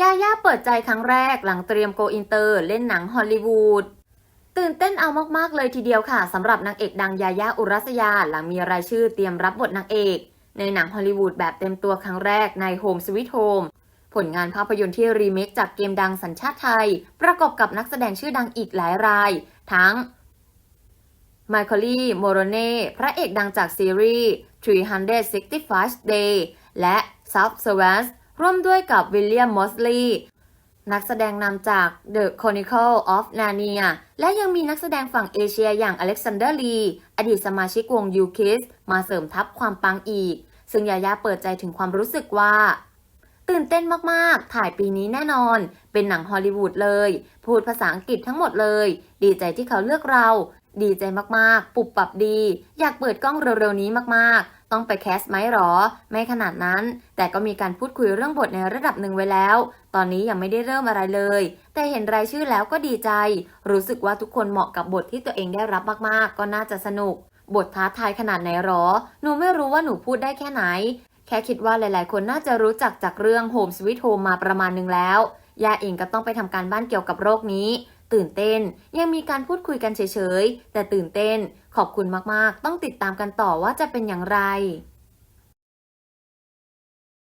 ยาย่าเปิดใจครั้งแรกหลังเตรียมโกอินเตอร์ เล่นหนังฮอลลีวูดตื่นเต้นเอามากๆเลยทีเดียวค่ะสำหรับนางเอกดังยาย่าอุรัสยาหลังมีรายชื่อเตรียมรับบทนางเอก ในหนังฮอลลีวูดแบบเต็มตัวครั้งแรกใน Home Sweet Home ผลงานภาพยนตร์ที่รีเมคจากเกมดังสัญชาติไทย ประกอบกับนักแสดงชื่อดังอีกหลายราย ทั้งไมเคิลลีโมโรเน่ พระเอกดังจากซีรีส์ 365 Day และ Subservience ร่วมด้วยกับวิลเลียมมอสลีย์นักแสดงนำจาก The Chronicle of Narnia และยังมีนักแสดงฝั่งเอเชียอย่างอเล็กซานเดอร์ลี อดีตสมาชิกวง u k i s มาเสริมทัพความปังอีก ซึ่งยายาเปิดใจถึงความรู้สึกว่า ตื่นเต้นมากๆ ถ่ายปีนี้แน่นอน เป็นหนังฮอลลีวูดเลย พูดภาษาอังกฤษทั้งหมดเลย ดีใจที่เขาเลือกเรา ดีใจมากๆ ปุบปรับดี อยากเปิดกล้องเร็วๆนี้มากๆ ต้องไปแคสไหมหรอ ไม่ขนาดนั้น แต่ก็มีการพูดคุยเรื่องบทในระดับหนึ่งไว้แล้ว ตอนนี้ยังไม่ได้เริ่มอะไรเลย แต่เห็นรายชื่อแล้วก็ดีใจ รู้สึกว่าทุกคนเหมาะกับบทที่ตัวเองได้รับมากๆ ก็น่าจะสนุก บทท้าทายขนาดไหนหรอ หนูไม่รู้ว่าหนูพูดได้แค่ไหน แค่คิดว่าหลาย ๆ คนน่าจะรู้จักจากเรื่อง Home Sweet Home มาประมาณหนึ่งแล้วยาเองก็ต้องไปทำการบ้านเกี่ยวกับโรคนี้ ตื่นเต้น ยังมีการพูดคุยกันเฉยๆ แต่ตื่นเต้น ขอบคุณมากๆ ต้องติดตามกันต่อว่าจะเป็นอย่างไร